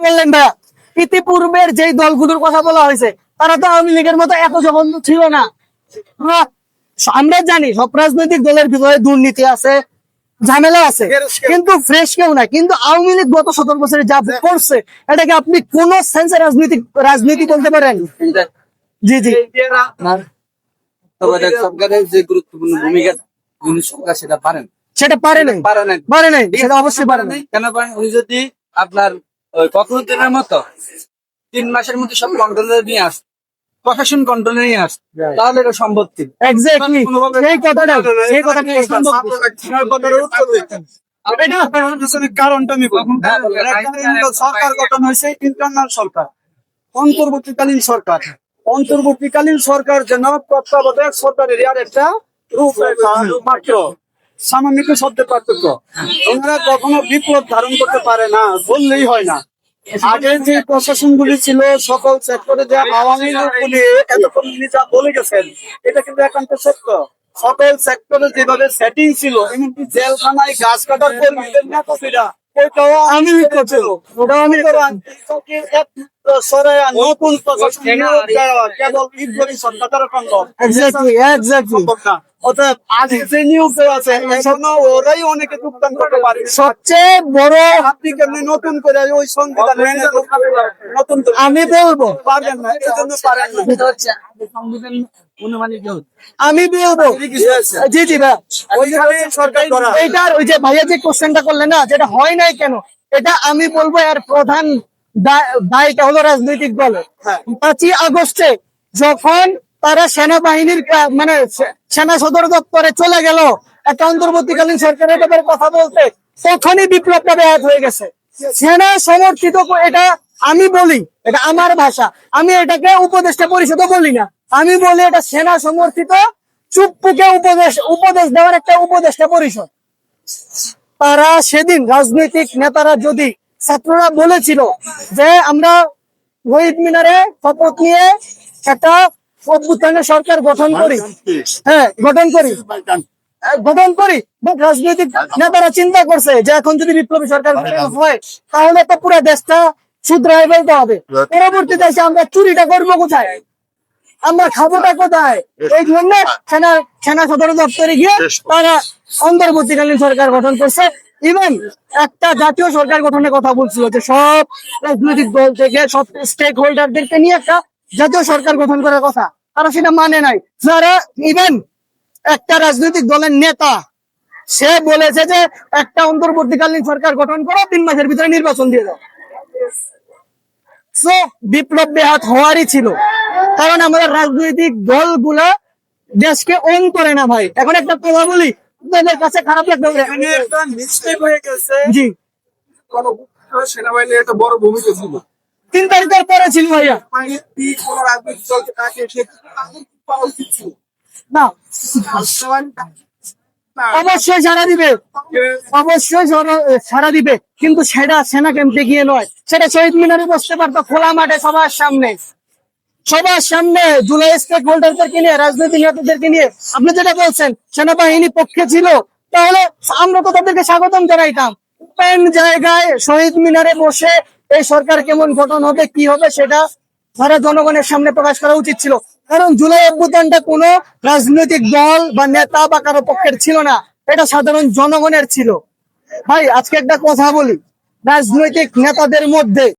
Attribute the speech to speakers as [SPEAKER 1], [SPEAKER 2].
[SPEAKER 1] বললেন ভাইয়া। ইতিপূর্বের যে দলগুলোর কথা বলা হয়েছে তারা তো আওয়ামী লীগের মতো এত জঘন্য ছিল না। হ্যাঁ, আমরা জানি সব রাজনৈতিক দলের ভিতরে দুর্নীতি আছে ঝামেলা আছে কিন্তু ফ্রেশ কেউ না কিন্তু আওয়ামী লীগ গত সতেরো বছরে যা করছে এটাকে আপনি কোন সেন্সে রাজনীতি রাজনীতি বলতে পারেন? জি জি।
[SPEAKER 2] সরকারের যে গুরুত্বপূর্ণ ভূমিকা সরকার সেটা পারেন
[SPEAKER 1] সেটা পারে নাই।
[SPEAKER 2] পারে নাই।
[SPEAKER 1] পারে নাই সেটা অবশ্যই পারে নাই।
[SPEAKER 2] কেন পারেন উনি যদি আপনার ওই দিনের মতো তিন মাসের মধ্যে সব কন্ট্রোলে নিয়ে আস। প্রশাসন কন্ট্রোলে নিয়ে আস। তাহলে এটা সম্ভব ছিল
[SPEAKER 1] এক্স্যাক্টলি সেই কথাটা সেই কথাটা সম্ভব
[SPEAKER 3] কারণটা আমি বলব। সরকার গঠন হয়েছে ইন্টারনাল সরকার। অন্তর্বর্তীকালীন সরকার। অন্তর্বর্তীকালীন সরকার যেন তত্ত্বাবধায়ক সরকারের একটা রূপরেখা মাত্র। সামান্য শব্দের পার্থক্য। ওনারা কখনো বিপ্লব ধারণ করতে পারে না, বললেই হয় না। আগে যে প্রশাসন গুলি ছিল, সকল সেক্টরে যে আওয়ামী লীগ গুলি এতক্ষণ যা বলে গেছেন, এটা কিন্তু একান্ত সত্য। সকল সেক্টরে যেভাবে সেটিং ছিল, এমনকি জেলখানায় গাছ কাটার কর্মীদের ওইটাও আমি
[SPEAKER 1] সবচেয়ে বড়
[SPEAKER 3] আপনি কেমনি নতুন করে ওই সংবিধান নতুন
[SPEAKER 1] আমি বলব।
[SPEAKER 3] পারবেন না পারেন না।
[SPEAKER 2] সংবিধান অনুমানিক হোক
[SPEAKER 1] আমি জি জি ওই যে ভাইয়া যে কোশ্চেনটা করলেন না যেটা হয় নাই কেন? এটা আমি বলব এর প্রধান দায়টা হলো রাজনৈতিক দলের
[SPEAKER 3] হ্যাঁ।
[SPEAKER 1] পাঁচই আগস্টে যখন তারা সেনাবাহিনীর মানে সেনা সদর দপ্তরে চলে গেল একটা অন্তর্বর্তীকালীন সরকারের ব্যাপারে কথা বলতে তখনই বিপ্লবটা ব্যাহত হয়ে গেছে। সেনা সমর্থিত এটা আমি বলি এটা আমার ভাষা। আমি এটাকে উপদেষ্টা পরিষদও বলি না। আমি বলি এটা সেনা সমর্থিত, চুপ্পুকে উপদেশ উপদেশ দেওয়ার একটা উপদেষ্টা পরিষদ। তারা সেদিন রাজনৈতিক নেতারা যদি ছাত্ররা বলেছিল যে আমরা শহীদ মিনারে শপথ নিয়ে একটা অভ্যুত্থানের সরকার গঠন করি হ্যাঁ গঠন করি গঠন করি রাজনৈতিক নেতারা চিন্তা করছে যে এখন যদি বিপ্লবী সরকার হয়, তাহলে তো পুরো দেশটা শুধরাই ফেলতে হবে। পরবর্তীতে আমরা চুরিটা করব কোথায়? আমরা খাবোটা কোথায়? এই জন্য সেনা সেনা সদর দপ্তরে গিয়ে তারা অন্তর্বর্তীকালীন সরকার গঠন করছে। ইভেন একটা জাতীয় সরকার গঠনের কথা বলছিল যে সব রাজনৈতিক দল থেকে সব স্টেক হোল্ডারদেরকে নিয়ে একটা জাতীয় সরকার গঠন করার কথা। তারা সেটা মানে নাই। যারা ইভেন একটা রাজনৈতিক দলের নেতা সে বলেছে যে একটা অন্তর্বর্তীকালীন সরকার গঠন করো তিন মাসের ভিতরে নির্বাচন দিয়ে দাও। সো বিপ্লব বেহাত হওয়ারই ছিল। কারণ আমাদের রাজনৈতিক দলগুলা দেশকে অন করে না ভাই। এখন একটা কথা বলি আপনাদের কাছে খারাপ লাগবে
[SPEAKER 3] হয়ে
[SPEAKER 1] জি।
[SPEAKER 3] কোন সেনাবাহিনীর একটা বড় ভূমিকা ছিল।
[SPEAKER 1] তিন তারিখের পরে ছিল ভাইয়া
[SPEAKER 3] মানে তাদের ছিল?
[SPEAKER 1] না।
[SPEAKER 3] সেনাবাহিনী-
[SPEAKER 1] অবশ্যই সারা দিবে। অবশ্যই সারা দিবে। কিন্তু সেটা সেনা ক্যাম্পে গিয়ে নয়। সেটা শহীদ মিনারে বসতে পারতো খোলা মাঠে সবার সামনে। সবার সামনে জুলাই স্টেক হোল্ডারদেরকে নিয়ে, রাজনৈতিক নেতাদেরকে নিয়ে আপনি যেটা বলছেন, সেনাবাহিনী পক্ষে ছিল, তাহলে আমরা তো তাদেরকে স্বাগতম জানাইতাম। ওপেন জায়গায় শহীদ মিনারে বসে এই সরকার কেমন গঠন হবে, কি হবে, সেটা সারা জনগণের সামনে প্রকাশ করা উচিত ছিল। কারণ জুলাই অভ্যুত্থানটা কোনো রাজনৈতিক দল বা নেতা বা কারও পক্ষের ছিল না, এটা সাধারণ জনগণের ছিল। ভাই, আজকে একটা কথা বলি। রাজনৈতিক নেতাদের মধ্যে